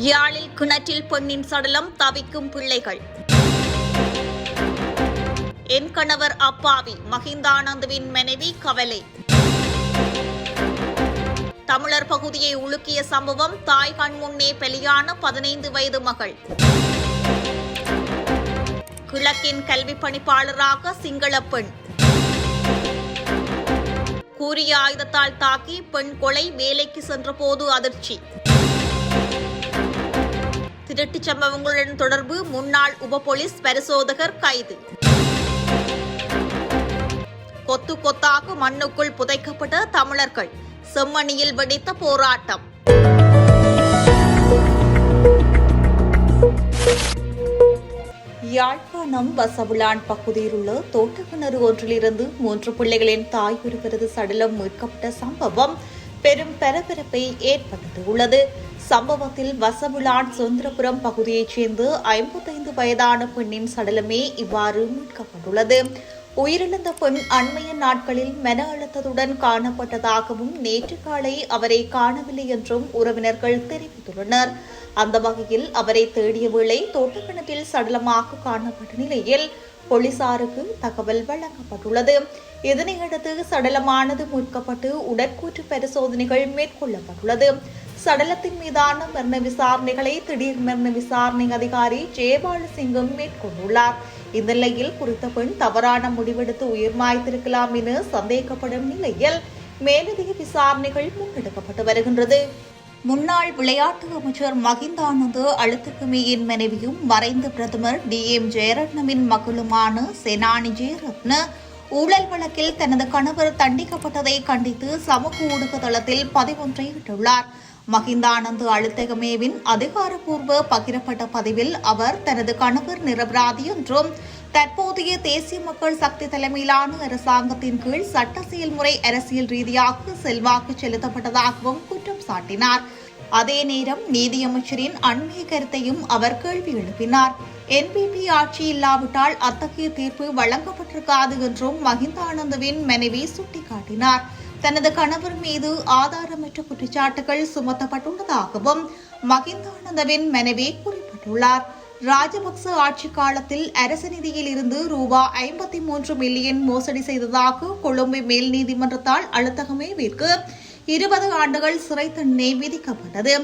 யாழில் கிணற்றில் பெண்ணின் சடலம் தவிக்கும் பிள்ளைகள். என் கணவர் அப்பாவி மகிந்தானந்துவின் மனைவி கவலை. தமிழர் பகுதியை உலுக்கிய சம்பவம் தாய் கண்முன்னே பலியான பதினைந்து வயது மகள். கிழக்கின் கல்வி பணிப்பாளராக சிங்கள பெண். கூறிய ஆயுதத்தால் தாக்கி பெண் கொலை வேலைக்கு சென்றபோது அதிர்ச்சி. திருட்டுச் சம்பவங்களுடன் தொடர்பு முன்னாள் உப போலீஸ் பரிசோதகர் கைது. கொத்து கொத்தாக மண்ணுக்குள் புதைக்கப்பட்ட தமிழர்கள் செம்மணியில் வெடித்த போராட்டம். யாழ்ப்பாணம் வசவுலான் பகுதியில் உள்ள தோட்டக்கிணறு ஒன்றிலிருந்து மூன்று பிள்ளைகளின் தாய் ஒருவரது சடலம் மீட்கப்பட்ட சம்பவம் பெரும் பரபரப்பை ஏற்படுத்தியுள்ளது. சம்பவத்தில் வசவுலான் சுந்தரபுரம் பகுதியைச் சேர்ந்த ஐம்பத்தைந்து வயதான பெண்ணின் சடலமே இவ்வாறு மீட்கப்பட்டுள்ளது. உயிரிழந்த பெண் அண்மைய நாட்களில் மன அழுத்தத்துடன் காணப்பட்டதாகவும் நேற்று காலை அவரை காணவில்லை என்றும் உறவினர்கள் தெரிவித்துள்ளனர். அந்த வகையில் அவரை தேடிய வேளை தோட்டக்கிணற்றில் சடலமாக காணப்பட்ட நிலையில் போலீசாருக்கு தகவல் வழங்கப்பட்டுள்ளது. இதனையடுத்து சடலமானது மீட்கப்பட்டு உடற்கூற்று பரிசோதனைகள் மேற்கொள்ளப்பட்டுள்ளது. சடலத்தின் மீதான மரண விசாரணைகளை திடீர் மரண விசாரணை அதிகாரி ஜெயபால சிங்கம் மேற்கொண்டுள்ளார். இந்நிலையில் குறித்த பெண் தவறான முடிவெடுத்து உயிர் மாய்த்திருக்கலாம் என சந்தேகப்படும் நிலையில் மேலதிக விசாரணைகள் முன்னெடுக்கப்பட்டு வருகின்றது. முன்னாள் விளையாட்டு அமைச்சர் மகிந்தானந்து அழுத்துக்குமியின் மனைவியும் மறைந்த பிரதமர் டி. எம். ஜெயரட்னவின் மகளுமான செனானி ஜெயரத்ன ஊழல் வழக்கில் தனது கணவர் தண்டிக்கப்பட்டதை கண்டித்து சமூக ஊடக தளத்தில் பதிவொன்றை இட்டுள்ளார். மகிந்தானந்து அழுத்தகமேவின் அதிகாரப்பூர்வ பகிரப்பட்ட பதிவில் அவர் தனது கணவர் நிரபராதி என்றும் தற்போதைய தேசிய மக்கள் சக்தி தலைமையிலான அரசாங்கத்தின் கீழ் சட்ட செயல்முறை அரசியல் ரீதியாக செல்வாக்கு செலுத்தப்பட்டதாகவும் குற்றம் சாட்டினார். அதே நேரம் நீதியமைச்சரின் அண்மைய கருத்தையும் அவர் கேள்வி எழுப்பினார். என்பிபி ஆட்சி இல்லாவிட்டால் அத்தகைய தீர்ப்பு வழங்கப்பட்டிருக்காது என்றும் மஹிந்தானந்துவின் மனைவி சுட்டிக்காட்டினார். தனது கணவர் மீது ஆதாரமற்ற குற்றச்சாட்டுகள் சுமத்தப்பட்டுள்ளதாகவும் மகிந்தானந்தவின் மனைவி குறிப்பிட்டுள்ளார். ராஜபக்ச ஆட்சி காலத்தில் அரசு நிதியில் இருந்து ரூபா ஐம்பத்தி மூன்று மில்லியன் மோசடி செய்ததாக கொழும்பு மேல் நீதிமன்றத்தால் அழுத்தகமேவிற்கு இருபது ஆண்டுகள் சிறை தண்டனை விதிக்கப்பட்டது.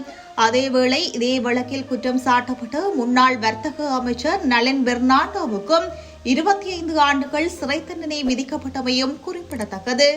அதேவேளை இதே வழக்கில் குற்றம் சாட்டப்பட்ட முன்னாள் வர்த்தக அமைச்சர் நலன் பெர்னாண்டோவுக்கும் இருபத்தி ஐந்து ஆண்டுகள் சிறை தண்டனை விதிக்கப்பட்டமையும் குறிப்பிடத்தக்கது.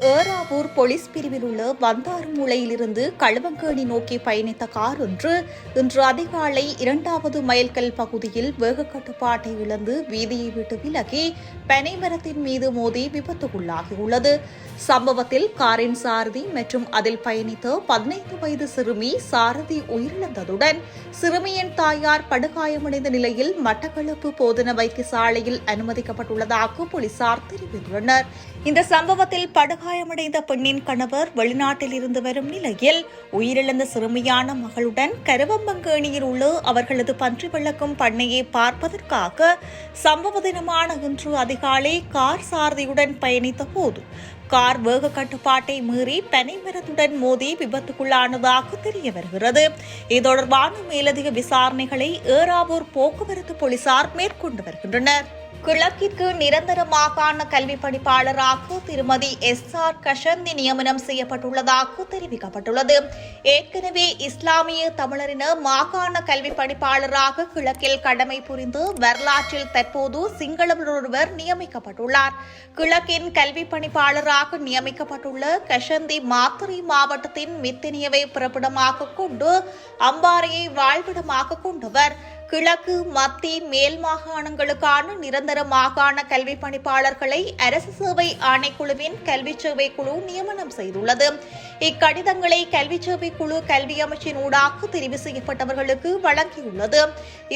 ஏறாவூர் போலீஸ் பிரிவில் உள்ள வந்தாறுமூலையிலிருந்து களுவங்கேணி நோக்கி பயணித்த கார் ஒன்று இன்று அதிகாலை இரண்டாவது மைல்கல் பகுதியில் வேக கட்டுப்பாட்டை இழந்து வீதியை விட்டு விலகி பனைமரத்தின் மீது மோதி விபத்துக்குள்ளாகியுள்ளது. சம்பவத்தில் காரின் சாரதி மற்றும் அதில் பயணித்த பதினைந்து வயது சிறுமி சாரதி உயிரிழந்ததுடன் சிறுமியின் தாயார் படுகாயமடைந்த நிலையில் மட்டக்களப்பு போதன வைத்தியசாலையில் அனுமதிக்கப்பட்டுள்ளதாக போலீசார் தெரிவித்துள்ளனர். இந்த சம்பவத்தில் படுகாயமடைந்த பெண்ணின் கணவர் வெளிநாட்டில் இருந்து வரும் நிலையில் உயிரிழந்த சிறுமியான மகளுடன் கருவம்பங்கேணியில் உள்ள அவர்களது பன்றி விளக்கும் பண்ணையை பார்ப்பதற்காக சம்பவ தினமான இன்று அதிகாலை கார் சாரதியுடன் பயணித்த போது கார் வேக கட்டுப்பாட்டை மீறி பனைமரத்துடன் மோதி விபத்துக்குள்ளானதாக தெரிய வருகிறது. இது தொடர்பான மேலதிக விசாரணைகளை ஏறாவூர் போக்குவரத்து போலீசார் மேற்கொண்டு வருகின்றனர். கிழக்கிற்கு நிரந்தர மாகாண கல்வி படிப்பாளராக திருமதி எஸ் ஆர் கஷந்தி நியமனம் செய்யப்பட்டுள்ளதாக தெரிவிக்கப்பட்டுள்ளது. ஏற்கனவே இஸ்லாமிய தமிழரின மாகாண கல்வி பணிப்பாளராக கிழக்கில் கடமை புரிந்து வரலாற்றில் தற்போது சிங்களவர் ஒருவர் நியமிக்கப்பட்டுள்ளார். கிழக்கின் கல்வி பணிப்பாளராக நியமிக்கப்பட்டுள்ள கஷந்தி மாத்தறை மாவட்டத்தின் மித்தினியவை பிறப்பிடமாக கொண்டு அம்பாறையை வாழ்விடமாக கொண்டவர். கிழக்கு மத்திய மேல் மாகாணங்களுக்கான நிரந்தர மாகாண கல்வி பணிப்பாளர்களை அரசு சேவை ஆணைக்குழுவின் கல்வி சேவை குழு நியமனம் செய்துள்ளது. இக்கடிதங்களை கல்வி சேவை குழு கல்வி அமைச்சின் ஊடாக தெரிவு செய்யப்பட்டவர்களுக்கு வழங்கியுள்ளது.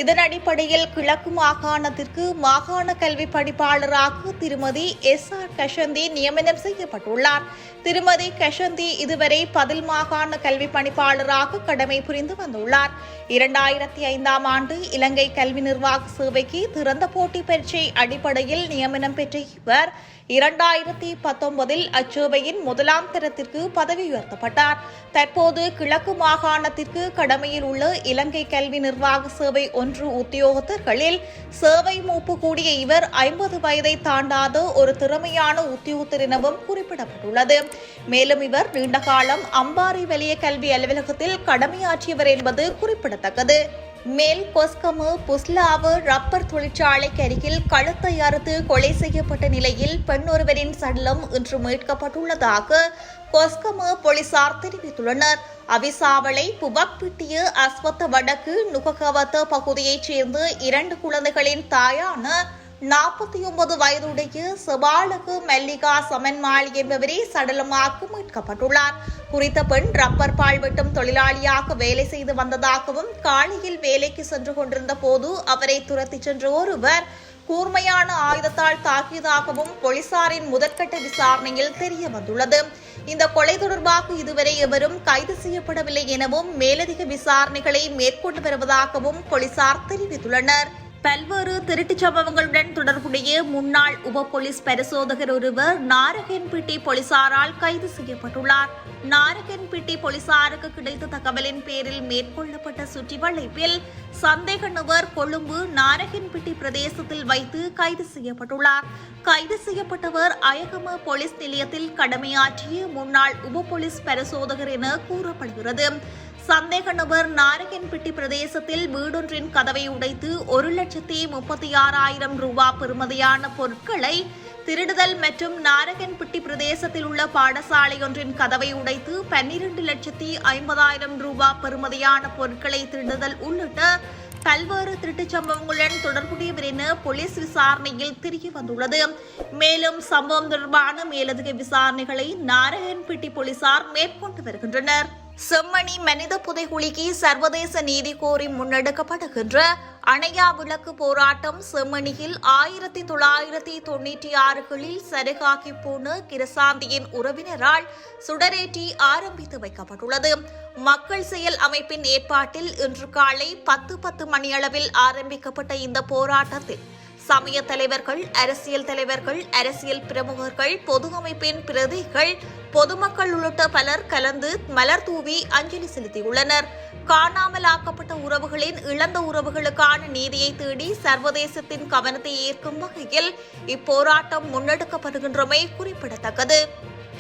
இதன் அடிப்படையில் கிழக்கு மாகாணத்திற்கு மாகாண கல்வி பணிப்பாளராக திருமதி எஸ் ஆர் கஷந்தி நியமனம் செய்யப்பட்டுள்ளார். திருமதி கஷந்தி இதுவரை பதில் மாகாண கல்வி பணிப்பாளராக கடமை புரிந்து வந்துள்ளார். இரண்டாயிரத்தி ஐந்தாம் ஆண்டு இலங்கை கல்வி நிர்வாக சேவைக்கு திறந்த போட்டி பரீட்சை அடிப்படையில் நியமனம் பெற்ற இவர் இரண்டாயிரத்தி பத்தொன்பதில் அச்சேவையின் முதலாம் தரத்திற்கு பதவி உயர்த்தப்பட்டார் தற்போது கிழக்கு மாகாணத்திற்கு கடமையில் உள்ள இலங்கை கல்வி நிர்வாக சேவை ஒன்று உத்தியோகத்தர்களில் சேவை மூப்பு கூடிய இவர் ஐம்பது வயதை தாண்டாத ஒரு திறமையான உத்தியோகத்தர் எனவும் குறிப்பிடப்பட்டுள்ளது. மேலும் இவர் நீண்டகாலம் அம்பாறை வெளிய கல்வி அலுவலகத்தில் கடமையாற்றியவர் என்பது குறிப்பிடத்தக்கது. மேல் கொஸ்கமு புஸ்லாவு ரப்பர் தொழிற்சாலைக்கு அருகில் கழுத்தை அறுத்து கொலை செய்யப்பட்ட நிலையில் பெண் ஒருவரின் சடலம் இன்று மீட்கப்பட்டுள்ளதாக கொஸ்கமு போலீசார் தெரிவித்துள்ளனர். அவிசாவளை புவக்பிட்டிய அஸ்வத்த வடக்கு நுககவத்த பகுதியைச் சேர்ந்த இரண்டு குழந்தைகளின் தாயான நாற்பத்தி ஒன்பது வயதுடைய செபாலகு மல்லிகா சமன்மாளி என்பவரே சடலமாக மீட்கப்பட்டுள்ளார். குறித்த பெண் ரப்பர் பால் வெட்டும் தொழிலாளியாக வேலை செய்து வந்ததாகவும் காலையில் வேலைக்கு சென்று கொண்டிருந்த போது அவரை துரத்திச் சென்ற ஒருவர் கூர்மையான ஆயுதத்தால் தாக்கியதாகவும் போலீசாரின் முதற்கட்ட விசாரணையில் தெரிய வந்துள்ளது. இந்த கொலை தொடர்பாக இதுவரை எவரும் கைது செய்யப்படவில்லை எனவும் மேலதிக விசாரணைகளை மேற்கொண்டு வருவதாகவும் போலீசார் தெரிவித்துள்ளனர். பல்வேறு திருட்டுச் சம்பவங்களுடன் தொடர்புடைய முன்னாள் உப போலீஸ் பரிசோதகர் ஒருவர் நாரகன்பிட்டி போலீசாரால் கைது செய்யப்பட்டுள்ளார். நாரகன்பேட்டை போலீசாருக்கு கிடைத்த தகவலின் பேரில் மேற்கொள்ளப்பட்ட சுற்றி வளைப்பில் சந்தேக நபர் கொழும்பு நாரகன்பேட்டை பிரதேசத்தில் வைத்து கைது செய்யப்பட்டுள்ளார். கைது செய்யப்பட்டவர் அயகம போலீஸ் நிலையத்தில் கடமையாற்றிய முன்னாள் உப போலீஸ் பரிசோதகர் என கூறப்படுகிறது. சந்தேக நபர் நாரகன்பட்டி பிரதேசத்தில் வீடொன்றின் கதவை உடைத்து ஒரு லட்சத்தி முப்பத்தி ஆறாயிரம் ரூபாய் பெறுமதியான பொருட்களை திருடுதல் மற்றும் நாரகன்பட்டி பிரதேசத்தில் உள்ள பாடசாலை ஒன்றின் கதவை உடைத்து பன்னிரண்டு லட்சத்தி ஐம்பதாயிரம் ரூபாய் பெறுமதியான பொருட்களை திருடுதல் உள்ளிட்ட பல்வேறு திருட்டுச் சம்பவங்களுடன் தொடர்புடையவர் என போலீஸ் விசாரணையில் தெரிய வந்துள்ளது. மேலும் சம்பவம் தொடர்பான மேலதிக விசாரணைகளை நாரகன்பிட்டி போலீசார் மேற்கொண்டு வருகின்றனர். செம்மணி மனித புதைகுழிக்கு சர்வதேச நீதி கோரி முன்னெடுக்கப்படுகின்ற அணையா விளக்கு போராட்டம் செம்மணியில் ஆயிரத்தி தொள்ளாயிரத்தி தொன்னூற்றி ஆறுகளில் சருகாகி போன கிரசாந்தியின் உறவினரால் சுடரேற்றி ஆரம்பித்து வைக்கப்பட்டுள்ளது. மக்கள் செயல் அமைப்பின் ஏற்பாட்டில் இன்று காலை பத்து பத்து மணியளவில் ஆரம்பிக்கப்பட்ட இந்த போராட்டத்தில் சமய தலைவர்கள் அரசியல் தலைவர்கள் அரசியல் பிரமுகர்கள் பொது அமைப்பின் பிரதிகள் பொதுமக்கள் உள்ளிட்ட பலர் கலந்து மலர் தூவி அஞ்சலி செலுத்தியுள்ளனர். காணாமல் ஆக்கப்பட்ட உறவுகளின் இழந்த உறவுகளுக்கான நீதியை தேடி சர்வதேசத்தின் கவனத்தை ஈர்க்கும் வகையில் இப்போராட்டம் முன்னெடுக்கப்படுகின்றமை குறிப்பிடத்தக்கது.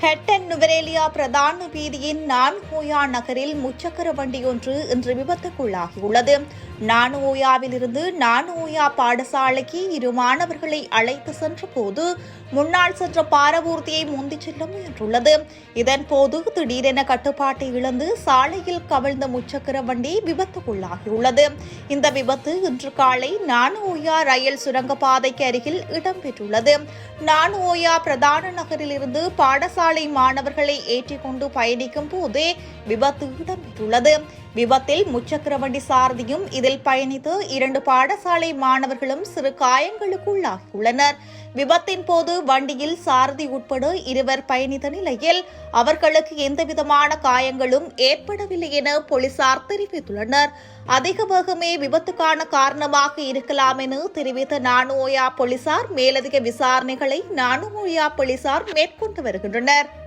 ஹெட்டன் நுவரேலியா பிரதான வீதியின் நான்கோயா நகரில் முச்சக்கர வண்டி ஒன்று இன்று விபத்துக்குள்ளாகியுள்ளது. நானுஓயாவிலிருந்து நானுஓயா பாடசாலைக்கு இரு மாணவர்களை அழைத்து சென்ற போது முன்னால் சென்ற பாரவூர்த்தியை முந்தி செல்ல முயன்றுள்ளது. இதன்போது திடீரென கட்டுப்பாட்டை இழந்து சாலையில் கவிழ்ந்த முச்சக்கர வண்டி விபத்துக்குள்ளாகியுள்ளது. இந்த விபத்து இன்று காலை நானுஓயா ரயில் சுரங்கப்பாதைக்கு அருகில் இடம்பெற்றுள்ளது. நானுஓயா பிரதான நகரிலிருந்து பாடசாலை மாணவர்களை ஏற்றிக்கொண்டு பயணிக்கும் போதே விபத்து இடம்பெற்றுள்ளது. விபத்தில் முச்சக்கர வண்டி சாரதியும் இதில் பயணித்து இரண்டு பாடசாலை மாணவர்களும் சிறு காயங்களுக்கு உள்ளாகியுள்ளனர் விபத்தின் போது வண்டியில் சாரதி உட்பட இருவர் பயணித்த நிலையில் அவர்களுக்கு எந்தவிதமான காயங்களும் ஏற்படவில்லை என போலீசார் தெரிவித்துள்ளனர். அதிக வேகமே விபத்துக்கான காரணமாக இருக்கலாம் என தெரிவித்த நானுஓயா போலீசார் மேலதிக விசாரணைகளை நானுஓயா போலீசார் மேற்கொண்டு வருகின்றனர்.